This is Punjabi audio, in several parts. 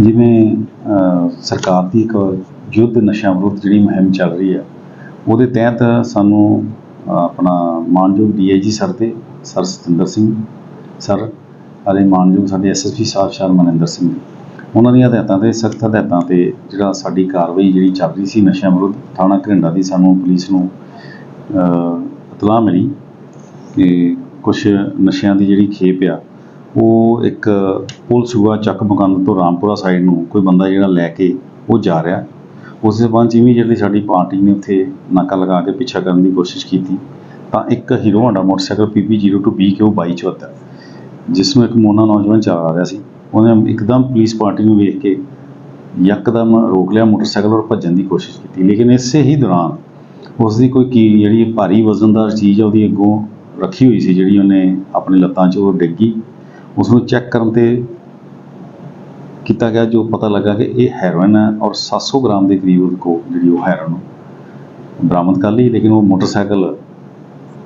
ਜਿਵੇਂ ਸਰਕਾਰ ਦੀ ਇੱਕ ਯੁੱਧ ਨਸ਼ਿਆਂ ਵਿਰੁੱਧ ਜਿਹੜੀ ਮੁਹਿੰਮ ਚੱਲ ਰਹੀ ਹੈ, ਉਹਦੇ ਤਹਿਤ ਸਾਨੂੰ ਆਪਣਾ ਮਾਨਯੋਗ ਡੀਆਈਜੀ ਸਰ ਤੇ ਸਰ ਸਤਿੰਦਰ ਸਿੰਘ ਸਰ, ਅਤੇ ਮਾਨਯੋਗ ਸਾਡੇ ਐਸਐਸਪੀ ਸਾਹਿਬ ਸ਼ਾਹ ਮਨਿੰਦਰ ਸਿੰਘ ਉਹਨਾਂ ਦੀਆਂ ਹਦਾਇਤਾਂ ਤੇ, ਸਖਤ ਹਦਾਇਤਾਂ ਤੇ ਜਿਹੜਾ ਸਾਡੀ ਕਾਰਵਾਈ ਜਿਹੜੀ ਚੱਲ ਰਹੀ ਸੀ ਨਸ਼ਿਆਂ ਵਿਰੁੱਧ, ਥਾਣਾ ਘਰਿੰਡਾ ਦੀ ਸਾਨੂੰ ਪੁਲਿਸ ਨੂੰ ਇਤਲਾਹ ਮਿਲੀ ਕਿ ਕੁਝ ਨਸ਼ਿਆਂ ਦੀ ਜਿਹੜੀ ਖੇਪ ਆ ਉਹ ਇੱਕ ਪੁਲ ਸੂਆ ਚੱਕ ਮੁਕੰਦ ਤੋਂ ਰਾਮਪੁਰਾ ਸਾਈਡ ਨੂੰ ਕੋਈ ਬੰਦਾ ਜਿਹੜਾ ਲੈ ਕੇ ਉਹ ਜਾ ਰਿਹਾ। ਉਸ ਦੇ ਬਾਅਦ ਇਮੀਡੀਏਟਲੀ ਸਾਡੀ ਪਾਰਟੀ ਨੇ ਉੱਥੇ ਨਾਕਾ ਲਗਾ ਕੇ ਪਿੱਛਾ ਕਰਨ ਦੀ ਕੋਸ਼ਿਸ਼ ਕੀਤੀ। ਤਾਂ ਇੱਕ ਹੀਰੋ ਹਾਂਡਾ ਮੋਟਰਸਾਈਕਲ PB02BQ 2274 ਜਿਸ ਨੂੰ ਇੱਕ ਮੋਨਾ ਨੌਜਵਾਨ ਚਲਾ ਰਿਹਾ ਸੀ। ਉਹਨੇ ਇੱਕਦਮ ਪੁਲਿਸ ਪਾਰਟੀ ਨੂੰ ਵੇਖ ਕੇ ਯਕਦਮ ਰੋਕ ਲਿਆ ਮੋਟਰਸਾਈਕਲ ਔਰ ਭੱਜਣ ਦੀ ਕੋਸ਼ਿਸ਼ ਕੀਤੀ। ਲੇਕਿਨ ਇਸੇ ਹੀ ਦੌਰਾਨ ਉਸ ਦੀ ਕੋਈ ਕੀ ਜਿਹੜੀ ਭਾਰੀ ਵਜ਼ਨਦਾਰ ਚੀਜ਼ ਆ ਉਹਦੀ ਅੱਗੋਂ ਰੱਖੀ ਹੋਈ ਸੀ, ਜਿਹੜੀ ਉਹਨੇ ਆਪਣੀ ਲੱਤਾਂ 'ਚ ਉਹ ਡਿੱਗੀ। ਉਸ ਨੂੰ ਚੈੱਕ ਕਰਨ ਤੇ ਕੀਤਾ ਗਿਆ ਜੋ ਪਤਾ ਲੱਗਾ ਕਿ ਇਹ ਹੈਰੋਇਨ ਹੈ ਔਰ 700 ਗ੍ਰਾਮ ਦੇ ਕਰੀਬ ਉਹਦੇ ਕੋਲ ਜਿਹੜੀ ਉਹ ਹੈਰੋਇਨ ਬਰਾਮਦ ਕਰ ਲਈ, ਲੇਕਿਨ ਉਹ ਮੋਟਰਸਾਈਕਲ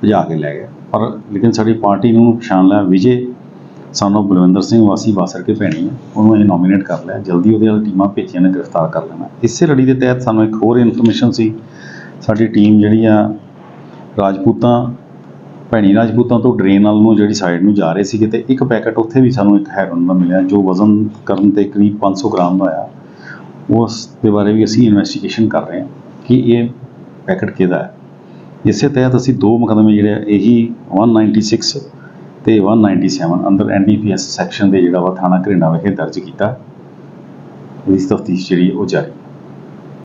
ਭਜਾ ਕੇ ਲੈ ਗਿਆ। ਪਰ ਲੇਕਿਨ ਸਾਡੀ ਪਾਰਟੀ ਨੂੰ ਪਛਾਣ ਲਿਆ ਵਿਜੇ ਸਾਨੂੰ ਬਲਵਿੰਦਰ ਸਿੰਘ, ਵਾਸੀ ਬਾਸਰ ਕੇ ਭੈਣੀ ਹੈ। ਉਹਨੂੰ ਅਸੀਂ ਨੋਮੀਨੇਟ ਕਰ ਲਿਆ। ਜਲਦੀ ਉਹਦੇ ਨਾਲ ਟੀਮਾਂ ਭੇਜੀਆਂ ਨੇ, ਗ੍ਰਿਫਤਾਰ ਕਰ ਲੈਣਾ। ਇਸੇ ਲੜੀ ਦੇ ਤਹਿਤ ਸਾਨੂੰ ਇੱਕ ਹੋਰ ਇਨਫੋਰਮੇਸ਼ਨ ਸੀ। ਸਾਡੀ ਟੀਮ ਜਿਹੜੀ ਆ ਰਾਜਪੂਤਾਂ ਭੈਣੀ ਰਾਜਪੂਤਾਂ ਤੋਂ ਡਰੇਨ ਵੱਲ ਨੂੰ ਜਿਹੜੀ ਸਾਈਡ ਨੂੰ ਜਾ ਰਹੇ ਸੀਗੇ ਤੇ ਇੱਕ ਪੈਕਟ ਉੱਥੇ ਵੀ ਸਾਨੂੰ ਇੱਕ ਹੈਰੋਨ ਦਾ ਮਿਲਿਆ ਜੋ ਵਜ਼ਨ ਕਰਨ ਤੇ ਕਰੀਬ 500 ਗ੍ਰਾਮ ਦਾ ਆਇਆ ਉਸ ਦੇ ਬਾਰੇ ਵੀ ਅਸੀਂ ਇਨਵੈਸਟੀਗੇਸ਼ਨ ਕਰ ਰਹੇ ਹਾਂ ਕਿ ਇਹ ਪੈਕਟ ਕਿਹਦਾ ਹੈ। ਇਸੇ ਤਹਿਤ ਅਸੀਂ ਦੋ ਮੁਕੱਦਮੇ ਜਿਹੜੇ ਆ, ਇਹੀ 196 ਤੇ 197 ਅੰਡਰ ਐਨਡੀਪੀਐਸ ਸੈਕਸ਼ਨ ਦੇ ਜਿਹੜਾ ਵਾ ਥਾਣਾ ਘਰਿੰਡਾ ਵਿਖੇ ਦਰਜ ਕੀਤਾ। ਇਸ ਤਫਤੀਸ਼ ਜਿਹੜੀ ਉਹ ਜਾਰੀ।